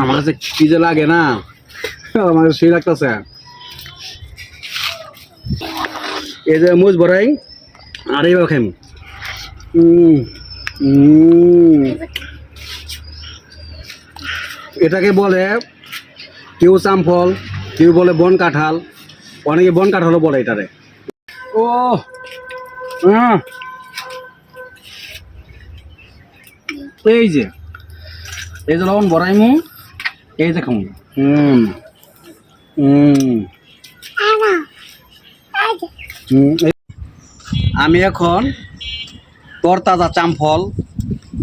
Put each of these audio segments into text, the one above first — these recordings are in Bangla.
আমার কাছে কি যে লাগে না? আমার সেই লাগতেছে। এই যে মুজ ভরাই, আর এইবার খাইম। এটাকে বলে কেউ চামফল, কেউ বলে বন কাঁঠাল, অনেকে বন কাঁঠালও বলে এটারে। ও এই যে এই যে লবণ বড়াইমু, এই যে হুম হুম। আমি এখন তরতাজা চামফল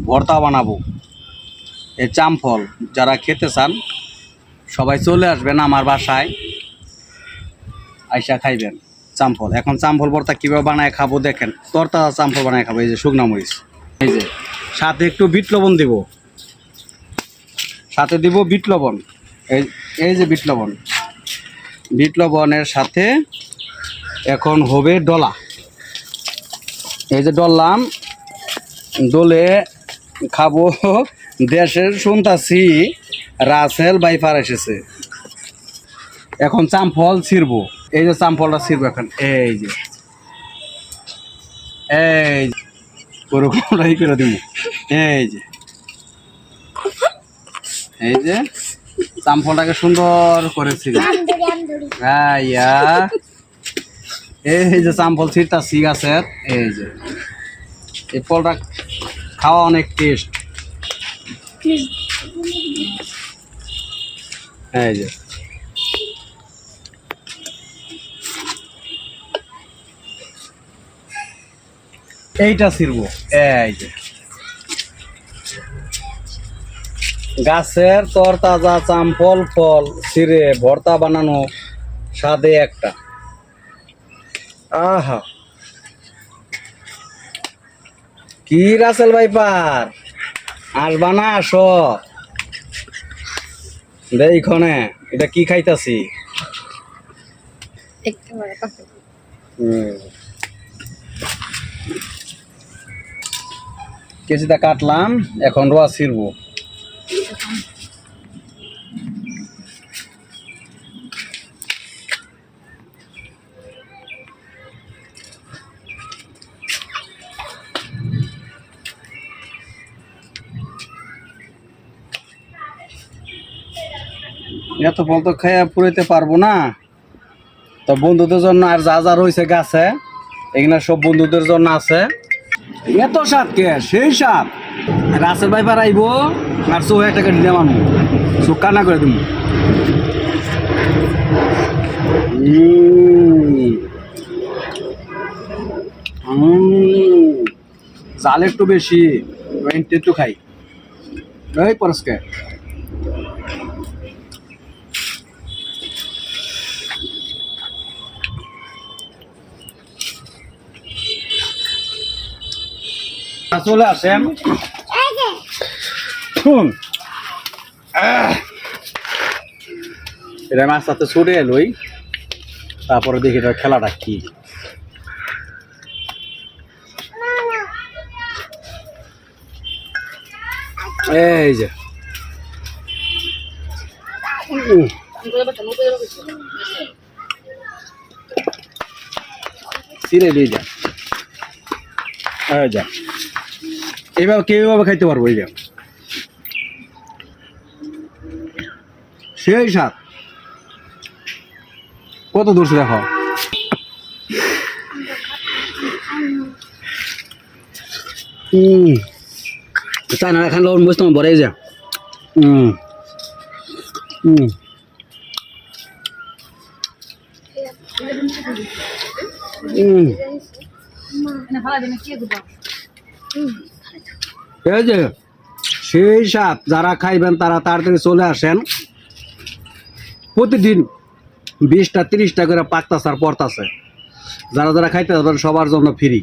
ভর্তা বানাবো। এই চামফল যারা খেতে চান, সবাই চলে আসবেন আমার বাসায়। আইসা খাইবেন চামফল। এখন চামফল ভর্তা কীভাবে বানায় খাব দেখেন। তরতাজা চামফল বানায় খাব, এই যে শুকনা মরিচ। সাথে একটু বিট লবণ দিব। সাথে দিব বিট লবণ। এই এই যে বিট লবণ। বিট লবণের সাথে এখন হবে ডলা। এই যে ডললাম দোলে খাব দেশের শুনতাছি রাসেল বাইফার এসেছে। এখন চামফল ছিড়বো। এই যে চামফলটা ছিড়বো এখন। এই যে। এই যে। ওরকমটাই করে দিব। এই যে এই যে, চামফলটাকে সুন্দর করে ছিড়ে ইয়া এই যে চামফল ছিটতাছি গাছের এই যে। এই ফলটা খাওয়া অনেক টেস্ট এই যে। এইটা ছিড়বো। এই যে। গাছের তরতাজা চামফল ফল ছিঁড়ে ভর্তা বানানো স্বাদে একটা। আহা। কি রাসেল ভাই পার আসবা না আসো। এইখানে এটা কি খাইতাছি? হুম। কিছুটা কাটলাম, এখন রোয়া ছিড়বো। এত ফল তো খেয়ে পুরাইতে পারব না। তো বন্ধুদের জন্য আর যা যা রয়েছে গাছে এখানে সব বন্ধুদের জন্য আছে। এত সাপ কে? সেই সাপ রাসের ভাইপার আইবো আর সো একটা কেটে দেওয়া মানুষ সো কান্না করে তুমি জাল একটু বেশি একটু খাই। এই পরস্কার চলে আসেন শুন। এটা মাছ সাথে ছুটে এলোই তারপরে দেখি এটা খেলাটা কি এই যে উম, দিয়ে যা যা এইভাবে কেউ এইভাবে খাইতে পারব এই যে। সেই স্বাদ। কত দূর দেখো। হুম তাই না এখানে লবণ বুঝতাম বড় এই যে। হুম হুম হুম এই যে, সেই হিসাব যারা খাইবেন তারা তাড়াতাড়ি চলে আসেন। প্রতিদিন বিশটা, তিরিশটা করে পাকতাছে আর পড়তাছে। যারা যারা খাইতে পারবেন সবার জন্য ফ্রি।